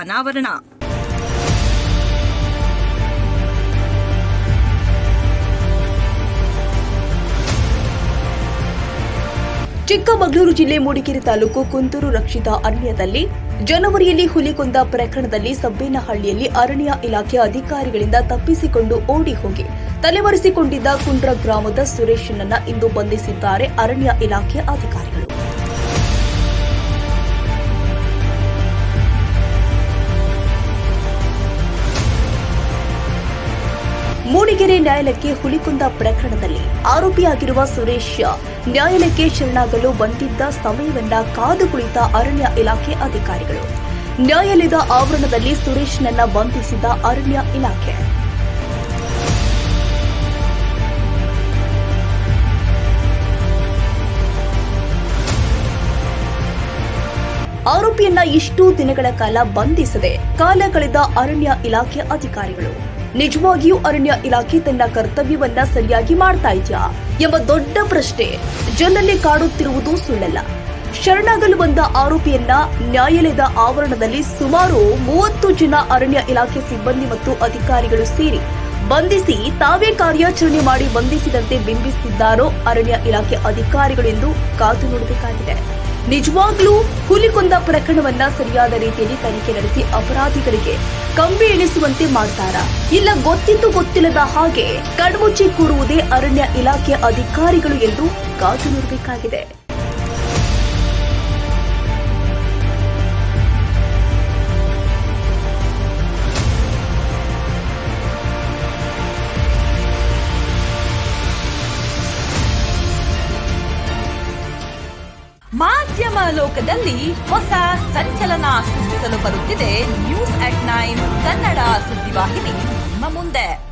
ಅನಾವರಣ. ಚಿಕ್ಕಮಗಳೂರು ಜಿಲ್ಲೆ ಮೂಡಿಗೆರೆ ತಾಲೂಕು ಕುಂತೂರು ರಕ್ಷಿತ ಅರಣ್ಯದಲ್ಲಿ ಜನವರಿಯಲ್ಲಿ ಹುಲಿಕೊಂದ ಪ್ರಕರಣದಲ್ಲಿ ಸಬ್ಬೇನಹಳ್ಳಿಯಲ್ಲಿ ಅರಣ್ಯ ಇಲಾಖೆ ಅಧಿಕಾರಿಗಳಿಂದ ತಪ್ಪಿಸಿಕೊಂಡು ಓಡಿ ಹೋಗಿ ತಲೆಮರೆಸಿಕೊಂಡಿದ್ದ ಕುಂಡ್ರ ಗ್ರಾಮದ ಸುರೇಶನನ್ನ ಇಂದು ಬಂಧಿಸಿದ್ದಾರೆ ಅರಣ್ಯ ಇಲಾಖೆ ಅಧಿಕಾರಿಗಳು. ಮೂಡಿಗೆರೆ ನ್ಯಾಯಾಲಯಕ್ಕೆ ಹುಲಿಕೊಂಡ ಪ್ರಕರಣದಲ್ಲಿ ಆರೋಪಿಯಾಗಿರುವ ಸುರೇಶ್, ನ್ಯಾಯಾಲಯಕ್ಕೆ ಶರಣಾಗಲು ಬಂದಿದ್ದ ಸಮಯವನ್ನ ಕಾದು ಕುಳಿತ ಅರಣ್ಯ ಇಲಾಖೆ ಅಧಿಕಾರಿಗಳು. ನ್ಯಾಯಾಲಯದ ಆವರಣದಲ್ಲಿ ಸುರೇಶ್ನನ್ನ ಬಂಧಿಸಿದ ಅರಣ್ಯ ಇಲಾಖೆ. ಆರೋಪಿಯನ್ನ ಇಷ್ಟು ದಿನಗಳ ಕಾಲ ಬಂಧಿಸದೆ ಕಾಲ ಕಳೆದ ಅರಣ್ಯ ಇಲಾಖೆ ಅಧಿಕಾರಿಗಳು. ನಿಜವಾಗಿಯೂ ಅರಣ್ಯ ಇಲಾಖೆ ತನ್ನ ಕರ್ತವ್ಯವನ್ನ ಸರಿಯಾಗಿ ಮಾಡ್ತಾ ಇದೆಯಾ ಎಂಬ ದೊಡ್ಡ ಪ್ರಶ್ನೆ ಜನರಲ್ಲಿ ಕಾಡುತ್ತಿರುವುದು ಸುಳ್ಳಲ್ಲ. ಶರಣಾಗಲು ಬಂದ ಆರೋಪಿಯನ್ನ ನ್ಯಾಯಾಲಯದ ಆವರಣದಲ್ಲಿ ಸುಮಾರು ಮೂವತ್ತು ಜನ ಅರಣ್ಯ ಇಲಾಖೆ ಸಿಬ್ಬಂದಿ ಮತ್ತು ಅಧಿಕಾರಿಗಳು ಸೇರಿ ಬಂಧಿಸಿ ತಾವೇ ಕಾರ್ಯಾಚರಣೆ ಮಾಡಿ ಬಂಧಿಸಿದಂತೆ ಬಿಂಬಿಸುತ್ತಿದ್ದಾರೋ ಅರಣ್ಯ ಇಲಾಖೆ ಅಧಿಕಾರಿಗಳು ಎಂದು ಕಾದು ನೋಡಬೇಕಾಗಿದೆ. ನಿಜವಾಗ್ಲೂ ಹುಲಿಕೊಂದ ಪ್ರಕರಣವನ್ನ ಸರಿಯಾದ ರೀತಿಯಲ್ಲಿ ತನಿಖೆ ನಡೆಸಿ ಅಪರಾಧಿಗಳಿಗೆ ಕಂಬಿ ಎಣಿಸುವಂತೆ ಮಾಡ್ತಾರ. ಇಲ್ಲ ಗೊತ್ತಿದ್ದು ಗೊತ್ತಿಲ್ಲದ ಹಾಗೆ ಕಣ್ಮುಚ್ಚಿ ಕೂರುವುದೇ ಅರಣ್ಯ ಇಲಾಖೆಯ ಅಧಿಕಾರಿಗಳು ಎಂದು ಕಾದು ನೋಡಬೇಕಾಗಿದೆ. ಮಾಧ್ಯಮ ಲೋಕದಲ್ಲಿ ಹೊಸ ಸಂಚಲನ ಸೃಷ್ಟಿಸಲು ಬರುತ್ತಿದೆ ನ್ಯೂಸ್ ಅಟ್ ನೈನ್ ಕನ್ನಡ ಸುದ್ದಿವಾಹಿನಿ. ನಿಮ್ಮ ಮುಂದೆ.